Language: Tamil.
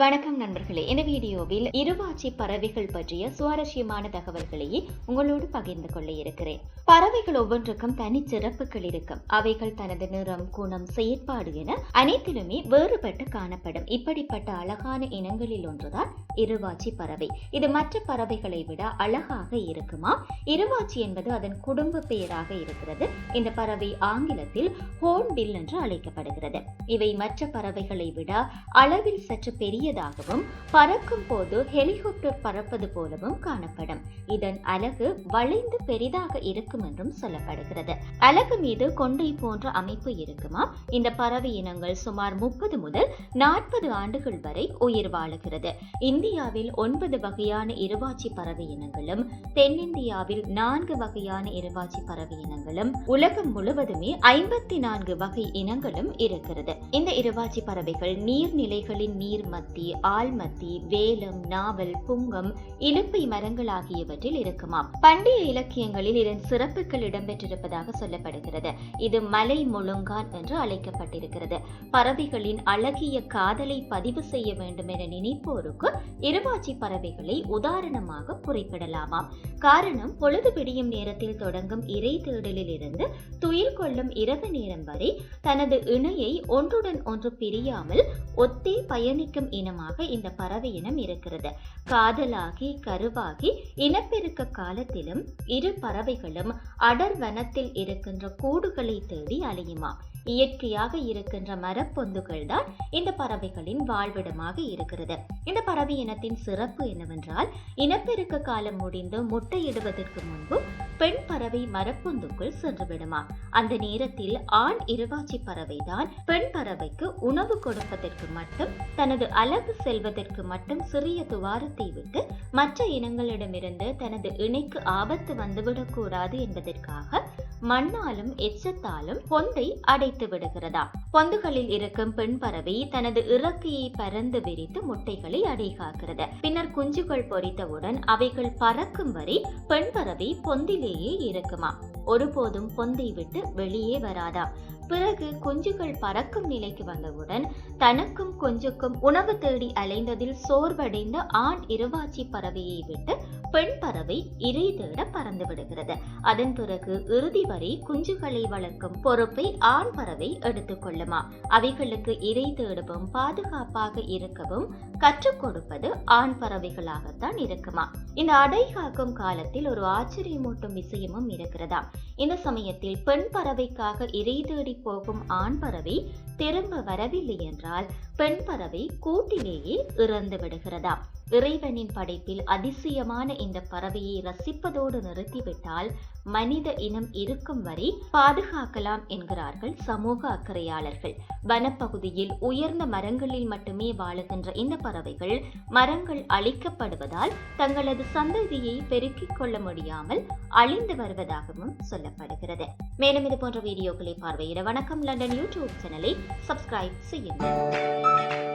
வணக்கம் நண்பர்களே. இந்த வீடியோவில் இருவாச்சி பறவைகள் பற்றிய சுவாரஸ்யமான தகவல்களையே உங்களோடு பகிர்ந்து கொள்ள இருக்கிறேன். பறவைகள் ஒவ்வொன்றுக்கும் தனி சிறப்புகள் இருக்கும். அவைகள் தனது நிறம் குணம் செயற்பாடு என அனைத்திலுமே வேறுபட்டு காணப்படும். இப்படிப்பட்ட அழகான இனங்களில் ஒன்றுதான் இருவாச்சி பறவை. இது மற்ற பறவைகளை விட அழகாக இருக்குமா? இருவாச்சி என்பது அதன் குடும்ப பெயராக இருக்கிறது. இந்த பறவை ஆங்கிலத்தில் ஹோர்ன்பில் என்று அழைக்கப்படுகிறது. இவை மற்ற பறவைகளை விட அளவில் சற்று பெரிய பெரியதாகவும் பறக்கும் போது ஹெலிகாப்டர் பறப்பது போலவும் காணப்படும். இதன் அலகு வளைந்து பெரிதாக இருக்கும் என்றும் சொல்லப்படுகிறது. அலகு மீது கொண்டை போன்ற அமைப்பு இருக்குமா? இந்த பறவை இனங்கள் சுமார் முப்பது முதல் நாற்பது ஆண்டுகள் வரை உயிர் வாழுகிறது. இந்தியாவில் ஒன்பது வகையான இருவாச்சி பறவை இனங்களும் தென்னிந்தியாவில் நான்கு வகையான இருவாச்சி பறவை இனங்களும் உலகம் முழுவதுமே ஐம்பத்தி நான்கு வகை இனங்களும் இருக்கிறது. இந்த இருவாச்சி பறவைகள் நீர்நிலைகளின் நீர் மத்த பருத்தி ஆல்மத்தி வேலம் நாவல் புங்கம் இலுப்பை மரங்கள் ஆகியவற்றில் இருக்குமாம். பண்டைய இலக்கியங்களில் இதன் சிறப்புகள் இடம்பெற்றிருப்பதாக சொல்லப்படுகிறது. இது மலை முழுங்கான் என்று அழைக்கப்பட்டிருக்கிறது. பறவைகளின் அழகிய காதலை பதிவு செய்ய வேண்டும் என நினைப்போருக்கு இருவாச்சி பறவைகளை உதாரணமாக குறிப்பிடலாமாம். காரணம் பொழுது பிடியும் நேரத்தில் தொடங்கும் இறை தேடலில் இருந்து துயில் கொள்ளும் இரவு நேரம் வரை தனது இணையை ஒன்றுடன் ஒன்று பிரியாமல் ஒத்தே பயணிக்கும் இன இனமாக இந்த பறவை இனம் இருக்கிறது. காதலாகி கருவாகி இனப்பெருக்க காலத்திலும் இரு பறவைகளும் அடர் வனத்தில் இருக்கின்ற கூடுகளை தேடி அலையுமா? இயற்கையாக இருக்கின்ற மரப்பொந்துகள் தான் இந்த பறவைகளின் வாழ்விடமாக இருக்கிறது. இந்த பறவை இனத்தின் சிறப்பு என்னவென்றால் இனப்பெருக்க காலம் முடிந்து முட்டையிடுவதற்கு முன்பு பெண் பறவை மரப்பொந்துக்குள் சென்று விடுமா? அந்த நேரத்தில் ஆண் இருவாச்சி பறவை தான் பெண் பறவைக்கு உணவு கொடுப்பதற்கு மட்டும் தனது அழகு செல்வதற்கு மட்டும் சிறிய துவாரத்தை விட்டு மற்ற இனங்களிடமிருந்து தனது இணைக்கு ஆபத்து வந்துவிடக்கூடாது என்பதற்காக மண்ணாலும் எச்சத்தாலும் பொந்தை அடைத்து விடுகிறதா? பொந்துகளில் இருக்கும் பெண் பறவை தனது இறக்கையை பறந்து விரித்து முட்டைகளை அடைகாக்கிறது. பின்னர் குஞ்சுகள் பொரித்தவுடன் அவைகள் பறக்கும் வரை பெண் பறவை பொந்திலேயே இருக்குமா? ஒருபோதும் பொந்தை விட்டு வெளியே வராதா? பிறகு குஞ்சுகள் பறக்கும் நிலைக்கு வந்தவுடன் தனக்கும் கொஞ்சுக்கும் உணவு தேடி அலைந்ததில் சோர்வடைந்த ஆண் இருவாச்சி பறவையை விட்டு பெண் பறவை இறை தேட பறந்து விடுகிறது. அதன் பிறகு இறுதி வரை குஞ்சுகளை வளர்க்கும் பொறுப்பை ஆண் பறவை எடுத்துக்கொள்ளுமா அவைகளுக்கு இறை தேடவும் பாதுகாப்பாக இருக்கவும் கற்றுக் கொடுப்பது ஆண் பறவைகளாகத்தான் இருக்குமா. இந்த அடை காக்கும் காலத்தில் ஒரு ஆச்சரியமூட்டும் விஷயமும் இருக்கிறதா இந்த சமயத்தில் பெண் பறவைக்காக இறை தேடி போகும் ஆண் பறவை திரும்ப வரவில்லை என்றால் பெண் பறவை கூட்டிலேயே இறந்து விடுகிறதா இறைவனின் படைப்பில் அதிசயமான இந்த பறவையை ரசிப்பதோடு நிறுத்திவிட்டால் மனித இனம் இருக்கும் வரை பாதுகாக்கலாம் என்கிறார்கள் சமூக அக்கறையாளர்கள். வனப்பகுதியில் உயர்ந்த மரங்களில் மட்டுமே வாழுகின்ற இந்த பறவைகள் மரங்கள் அழிக்கப்படுவதால் தங்களது சந்ததியை பெருக்கிக் கொள்ள முடியாமல் அழிந்து வருவதாகவும் சொல்லப்படுகிறது. மேலும் இது போன்ற வீடியோக்களை பார்வையிட வணக்கம். லண்டன் யூடியூப் சேனலை சப்ஸ்கிரைப் செய்யுங்கள். thank you